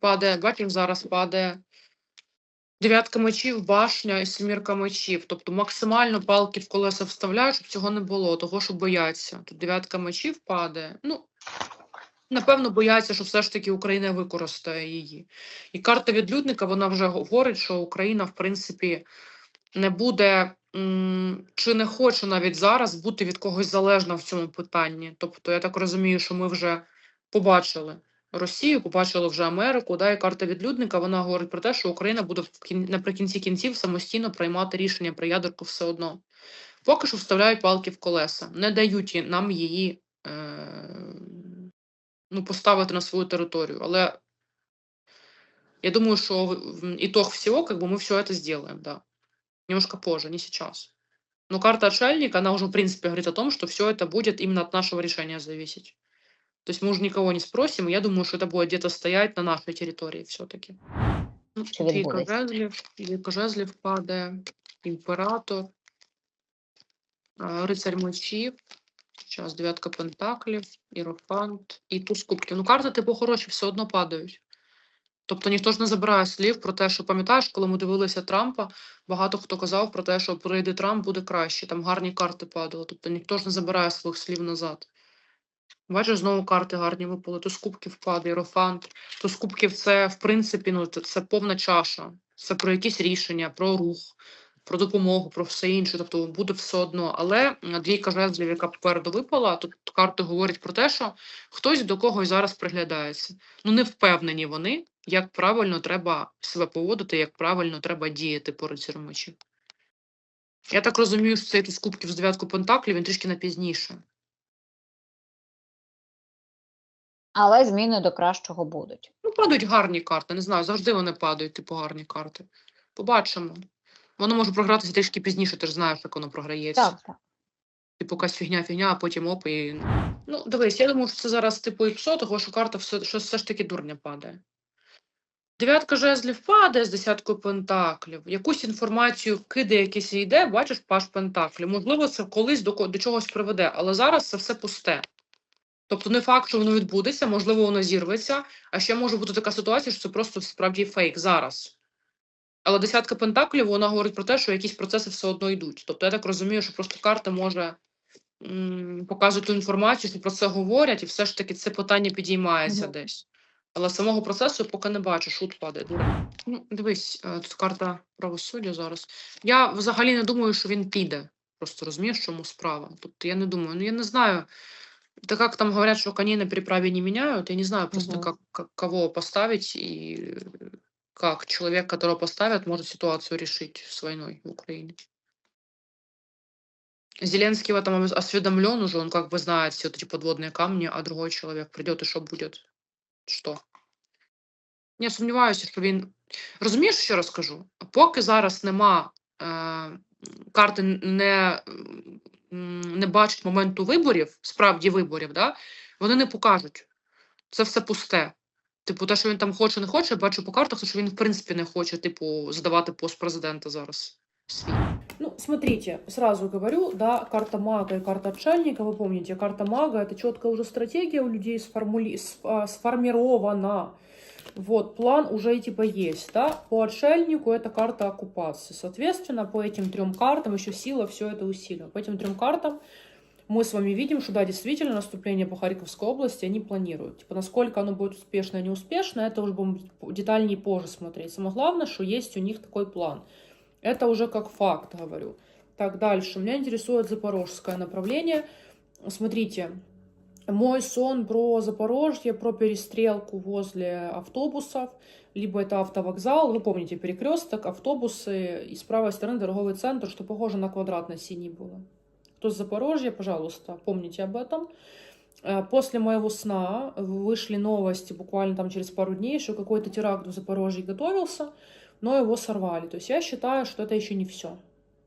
Падає, бачиш, зараз падає. Дев'ятка мечів, башня і семірка мечів. Тобто максимально палки в колеса вставляють, щоб цього не було, того, що бояться. Тут дев'ятка мечів падає. Ну, напевно, бояться, що все ж таки Україна використає її. І карта відлюдника, вона вже говорить, що Україна, в принципі, не буде чи не хоче навіть зараз бути від когось залежна в цьому питанні. Тобто, я так розумію, що ми вже побачили Росію, побачили вже Америку. Да, і карта відлюдника вона говорить про те, що Україна буде в кін... наприкінці кінців самостійно приймати рішення про ядерку все одно. Поки що вставляють палки в колеса, не дають їй- нам її е... ну, поставити на свою територію. Але я думаю, що в- в- итог всего, как бы мы все это сделаем, да. Немножко позже, не сейчас. Но карта отшельник, она уже, в принципе, говорит о том, что все это будет именно от нашего решения зависеть. То есть мы уже никого не спросим, и я думаю, что это будет где-то стоять на нашей территории все-таки. Ну, Що Двійка відбудеться? жезлів, двійка жезлів падає, імператор, рицарь мечів, зараз дев'ятка пентаклів, іерофант і туз кубків. Ну, карти, типу, хороші, все одно падають. Тобто ніхто ж не забирає слів про те, що пам'ятаєш, коли ми дивилися Трампа, багато хто казав про те, що прийде Трамп, буде краще. Там гарні карти падали. Тобто ніхто ж не забирає своїх слів назад. Бачиш, знову карти гарні випали. Туз кубків падає, іерофант. Туз кубків це, в принципі, ну, це, це повна чаша. Це про якісь рішення, про рух, про допомогу, про все інше. Тобто буде все одно. Але двійка жезлів, яка попереду випала, тут карти говорять про те, що хтось до когось зараз приглядається. Ну, не впевнені вони, як правильно треба себе поводити, як правильно треба діяти по рицарю. Я так розумію, що цей туз кубків з дев'ятку пентаклів, він трішки на Але зміни до кращого будуть. Ну, падають гарні карти, не знаю, завжди вони падають, типу, гарні карти. Побачимо. Воно може програтися трішки пізніше, ти ж знаєш, як воно програється. Так, так. Типу, якась фігня, фігня, а потім оп, і. Ну, дивись, я думаю, що це зараз типу іпсо, того що карта все, що все ж таки дурня падає. Дев'ятка жезлів падає з десяткою пентаклів. Якусь інформацію кидає, якийсь йде, бачиш, паш пентаклів. Можливо, це колись до, до чогось приведе, але зараз це все пусте. Тобто не факт, що воно відбудеться, можливо, воно зірветься, а ще може бути така ситуація, що це просто справді фейк зараз. Але десятка пентаклів вона говорить про те, що якісь процеси все одно йдуть. Тобто я так розумію, що просто карта може м, показує ту інформацію, що про це говорять, і все ж таки це питання підіймається Мгм. десь. Але самого процесу поки не бачу, шут падає. Ну, дивись, е, тут карта правосуддя зараз. Я взагалі не думаю, що він піде. Просто розумієш, чому справа. Тобто я не думаю, ну я не знаю. Так как там говорят, что коней на переправе не меняют, я не знаю просто, Мгм. как, как- кого поставить и э, как человек, которого поставят, может ситуацию решить с войной в Украине. Зеленский в этом ос- осведомлен уже, он как бы знает все эти подводные камни, а другой человек придет и что будет? Что? Я сумніваюся, що він. Розумієш, що розкажу? Поки зараз нема е, карти не, м, не бачать моменту виборів, справді виборів, да? вони не покажуть. Це все пусте. Типу, те, що він там хоче, не хоче, бачу по картах, що він, в принципі, не хоче, типу, здавати пост президента зараз. Ну, смотрите, сразу говорю, да, карта мага и карта отшельника, вы помните, карта мага это четкая уже стратегия у людей сформули... сформирована. Вот, план уже типа есть, да. По отшельнику это карта оккупации. Соответственно, по этим трем картам еще сила все это усилила. По этим трем картам мы с вами видим, что да, действительно наступление по Харьковской области они планируют. Типа, насколько оно будет успешно неуспешно, это уже будем детальнее позже смотреть. Самое главное, что есть у них такой план. Это уже как факт говорю. Так, дальше. Меня интересует запорожское направление. Смотрите, мой сон про Запорожье, про перестрелку возле автобусов, либо это автовокзал, вы помните, перекресток, автобусы, и с правой стороны торговый центр, что похоже на квадрат на синий было. Кто с Запорожья, пожалуйста, помните об этом. Э, После моего сна вышли новости буквально там через пару дней, что какой-то теракт в Запорожье готовился, но его сорвали. То есть я считаю, что это еще не все.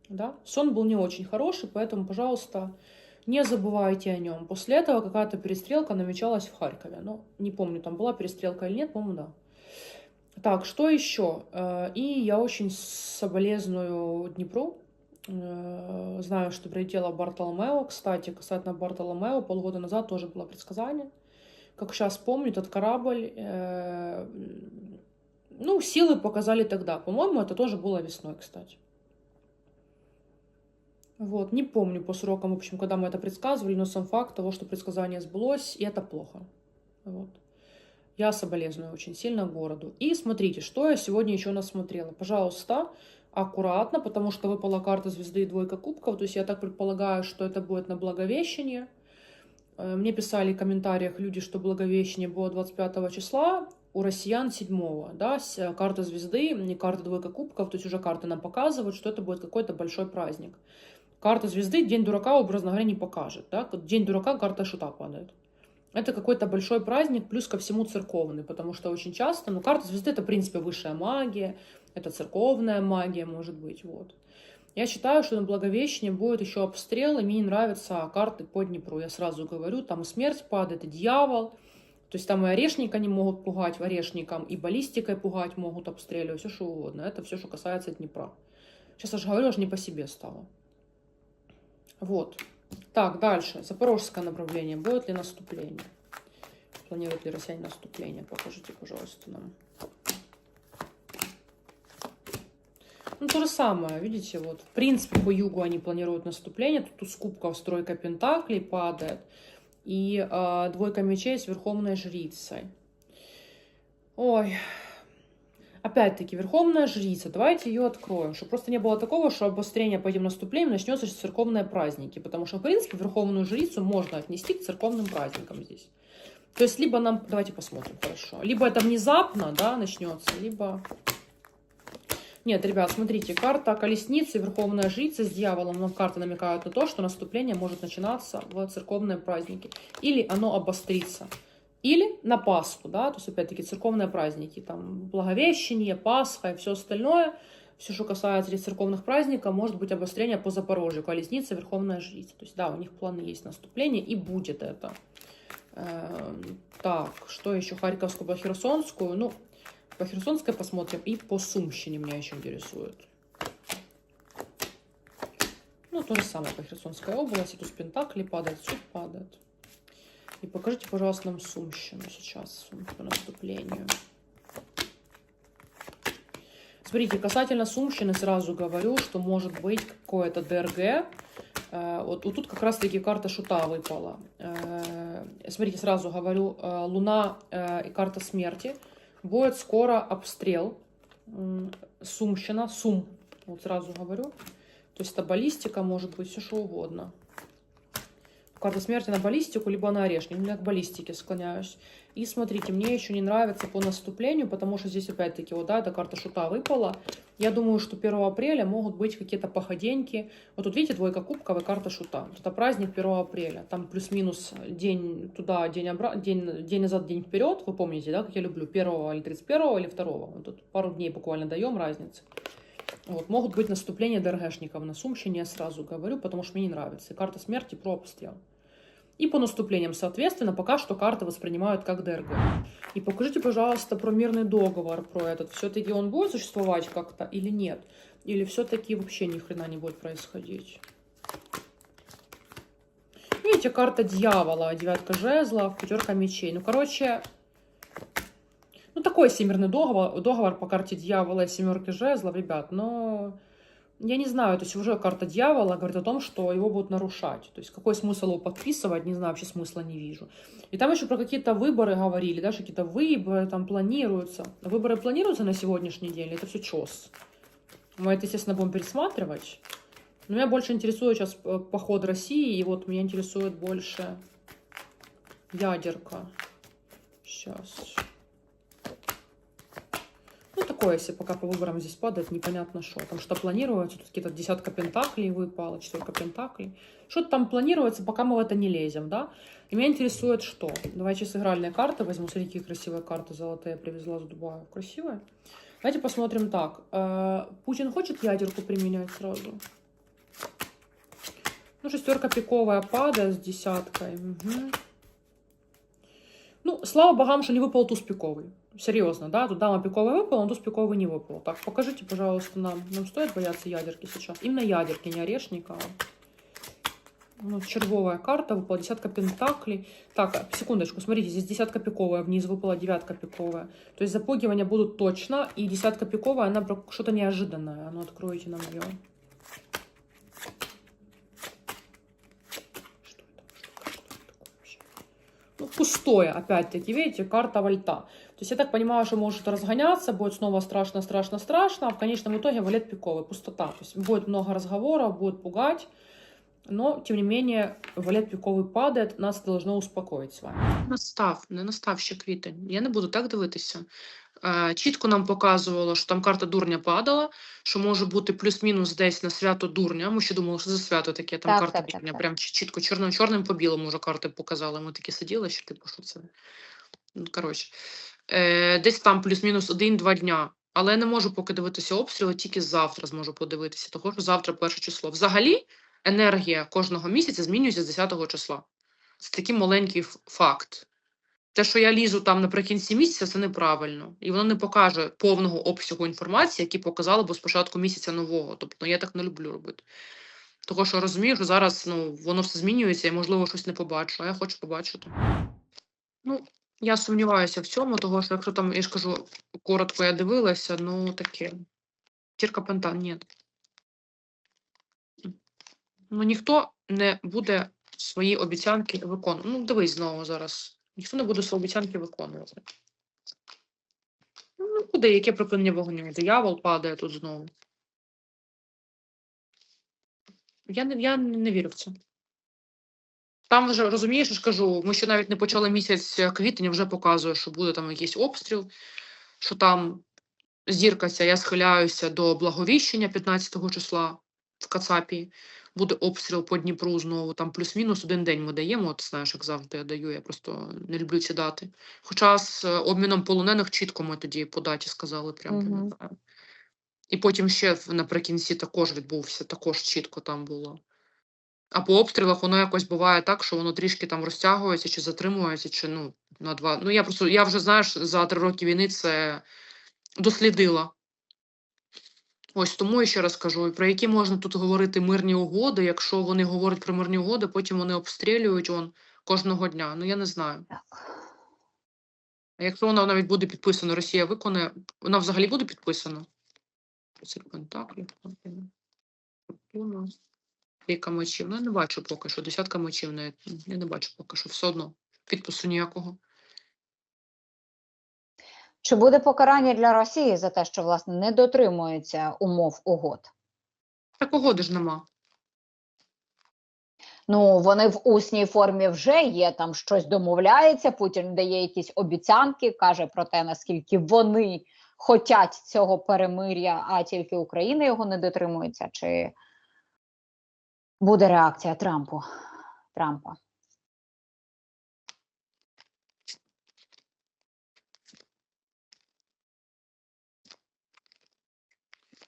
Да? Сон был не очень хороший, поэтому, пожалуйста, не забывайте о нем. После этого какая-то перестрелка намечалась в Харькове. Ну, не помню, там была перестрелка или нет, по-моему, да. Так, что еще? Э, И я очень соболезную Днепру. Э, Знаю, что прилетела Бартоломео. Кстати, касательно Бартоломео, полгода назад тоже было предсказание. как сейчас помню, этот корабль, э, ну, силы показали тогда. По-моему, это тоже было весной, кстати. Вот, не помню по срокам, в общем, когда мы это предсказывали, но сам факт того, что предсказание сбылось, и это плохо. Вот. Я соболезную очень сильно городу. И смотрите, что я сегодня еще насмотрела. Пожалуйста, аккуратно, потому что выпала карта звезды и двойка кубков. То есть я так предполагаю, что это будет на Благовещение. Э, Мне писали в комментариях люди, что Благовещение было 25 числа, у россиян 7 да, э, карта звезды, не карта двойка кубков, то есть уже карты нам показывают, что это будет какой-то большой праздник. Карта звезды День дурака, образно говоря, не покажет. Да? День дурака карта шута падает. Это какой-то большой праздник, плюс ко всему церковный, потому что очень часто, ну, карта звезды это, в принципе, высшая магия, это церковная магия, может быть, вот. Я считаю, что на Благовещение будет еще обстрел, и мне не нравятся карты по Днепру. Я сразу говорю, там смерть падает, и дьявол. То есть там и орешника не могут пугать орешником, и баллистикой пугать могут обстреливать, все что угодно. Это все, что касается Днепра. Сейчас я же говорю, аж не по себе стало. Вот. Так, дальше. Запорожское направление. Будет ли наступление? Планирует ли россияне наступление? Покажите, пожалуйста, нам. Ну, то же самое, видите, вот, в принципе, по югу они планируют наступление, тут туз кубков, стройка пентаклей падает, и э, двойка мечей с верховной жрицей. Ой, опять-таки, верховная жрица, давайте ее откроем, чтобы просто не было такого, что обострение по этим наступлениям начнется с церковные праздники, потому что, в принципе, верховную жрицу можно отнести к церковным праздникам здесь. То есть, либо нам, давайте посмотрим, хорошо, либо это внезапно, да, начнется, либо... Нет, ребят, смотрите, карта колесницы, верховная жрица с дьяволом, но карты намекают на то, что наступление может начинаться в церковные праздники. Или оно обострится. Или на Пасху, да, то есть, опять-таки, церковные праздники, там, Благовещение, Пасха и все остальное, все, что касается церковных праздников, может быть обострение по Запорожью, колесница, верховная жрица. То есть, да, у них планы есть наступление, и будет это. Эм, Так, что еще? Харьковскую, по. Ну, по Херсонской посмотрим. И по Сумщине меня еще интересует. Ну, то же самое по Херсонской области. Тут Пентакли падает, суд падает. И покажите, пожалуйста, нам Сумщину сейчас по наступлению. Смотрите, касательно Сумщины сразу говорю, что может быть какое-то ДРГ. Э, Вот, вот тут как раз-таки карта шута выпала. Э, Смотрите, сразу говорю, э, Луна и карта смерти. Будет скоро обстрел. Сумщина, Сум, вот сразу говорю. То есть это баллистика, может быть, все что угодно. Карта смерти на баллистику, либо на орешник. Ну, Я к баллистике склоняюсь. И смотрите, мне еще не нравится по наступлению, потому что здесь опять-таки, вот, да, эта карта шута выпала. Я думаю, что 1 апреля могут быть какие-то походеньки. Вот тут видите, двойка кубков и карта шута. Это праздник 1 апреля. Там плюс-минус день туда, день, обра... день, день назад, день вперед. Вы помните, да, как я люблю, 1 или 31 или 2. Вот тут пару дней буквально даем разницы. Вот, могут быть наступления ДРГшников на Сумщине, я сразу говорю, потому что мне не нравится. И карта смерти про обстрел. И по наступлениям, соответственно, пока что карты воспринимают как ДРГ. И покажите, пожалуйста, про мирный договор, про этот. Все-таки он будет существовать как-то или нет? Или все-таки вообще ни хрена не будет происходить? Видите, карта дьявола, девятка жезлов, пятерка мечей. Ну, короче, ну, такой всемирный договор, договор по карте дьявола и семерки жезлов, ребят, но я не знаю, то есть уже карта дьявола говорит о том, что его будут нарушать. То есть какой смысл его подписывать, не знаю, вообще смысла не вижу. И там еще про какие-то выборы говорили, да, что какие-то выборы там планируются. Выборы планируются на сегодняшний день, это все чес. Мы это, естественно, будем пересматривать. Но меня больше интересует сейчас э, поход России, и вот меня интересует больше ядерка. Сейчас. Ну, такое, если пока по выборам здесь падает, непонятно что. Там что планируется, тут какие-то десятка пентаклей выпало, четверка пентаклей. Что-то там планируется, пока мы в это не лезем, да? И меня интересует что? Давайте сейчас игральные карты возьму. Смотрите, какие красивые карты золотые привезла с Дубая. Красивые? Давайте посмотрим так. Э, Путин хочет ядерку применять сразу? Ну, шестерка пиковая падает с десяткой. Мгм. Ну, слава богам, что не выпал туз пиковый. Серьезно, да? Тут дама пиковая выпала, но туз пиковый не выпал. Так, покажите, пожалуйста, нам. Нам стоит бояться ядерки сейчас? Именно ядерки, не орешника. Ну, червовая карта, выпала десятка пентаклей. Так, секундочку, смотрите, здесь десятка пиковая, вниз выпала девятка пиковая. То есть запугивания будут точно, и десятка пиковая, она что-то неожиданное. А ну, откройте нам ее. Ну, пустое, опять-таки, видите, карта вольта. То есть я так понимаю, что может разгоняться, будет снова страшно, страшно, страшно, а в конечном итоге валет пиковый, пустота. То есть будет много разговоров, будет пугать, но, тем не менее, валет пиковий падает, нас должно успокоить с вами. Настав, не настав ще квітень. Я не буду так дивитися. Чітко нам показувало, що там карта дурня падала, що може бути плюс-мінус десь на свято дурня. Ми ще думали, що за свято таке, там Так, карта так, так, дурня. так. Прям чітко чорним чорним по білому вже карти показали. Ми такі сиділи, що типу, що це. Ну, коротше. Е, десь там плюс-мінус один-два дня. Але не можу поки дивитися обстріли, тільки завтра зможу подивитися, того що завтра перше число. Взагалі, енергія кожного місяця змінюється з 10 числа. Це такий маленький факт. Те, що я лізу там наприкінці місяця, це неправильно. І воно не покаже повного обсягу інформації, який показало б спочатку місяця нового. Тобто я так не люблю робити. Того, що розумію, що зараз ну, воно все змінюється і, можливо, щось не побачу, а я хочу побачити. Ну, я сумніваюся в цьому, того що якщо там, я ж кажу, коротко я дивилася, ну таке. Тірка пентан, ні. Ну, ніхто не буде свої обіцянки виконувати. Ну, дивись знову зараз. Ніхто не буде свої обіцянки виконувати. Ну, куди, яке припинення вогню? Диявол падає тут знову. Я не, я не вірю в це. Там вже розумієш, я ж кажу, ми ще навіть не почали місяць квітень, вже показує, що буде там якийсь обстріл, що там зірка ця, я схиляюся до благовіщення 15 числа в Кацапі. Буде обстріл по Дніпру знову, там плюс-мінус один день ми даємо, от знаєш, як завжди я даю, я просто не люблю ці дати. Хоча з е, обміном полонених чітко ми тоді по даті сказали, прям Мгм. пам'ятаю. І потім ще наприкінці також відбувся, також чітко там було. А по обстрілах воно якось буває так, що воно трішки там розтягується чи затримується, чи ну на два. Ну я просто я вже знаєш за три роки війни це дослідила. Ось тому я ще раз кажу, про які можна тут говорити мирні угоди, якщо вони говорять про мирні угоди, потім вони обстрілюють он кожного дня. Ну я не знаю. А якщо вона навіть буде підписана, Росія виконає, вона взагалі буде підписана? Фортуна, Трійка мечів. Ну, я не бачу поки що. Десятка мечів навіть. Я не бачу поки що. Все одно. Підпису ніякого. Чи буде покарання для Росії за те, що власне не дотримується умов угод? Так угоди ж нема. Ну вони в усній формі вже є. Там щось домовляється. Путін дає якісь обіцянки, каже про те, наскільки вони хотять цього перемир'я, а тільки Україна його не дотримується. Чи буде реакція Трампу? Трампа?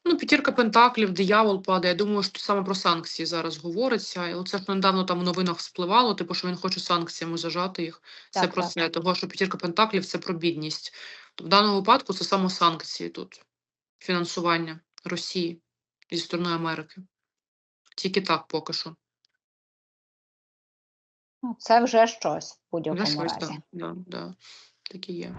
Ну, п'ятірка пентаклів, диявол падає. Я думаю, що саме про санкції зараз говориться. І оце ж недавно там у новинах спливало, типу, що він хоче санкціями зажати їх. Це Так, про так. це, того, що п'ятірка пентаклів це про бідність. В даному випадку це саме санкції тут, фінансування Росії зі сторони Америки. Тільки так поки що. Ну, це вже щось в будь-якому разі. так. Да, да. Так і є.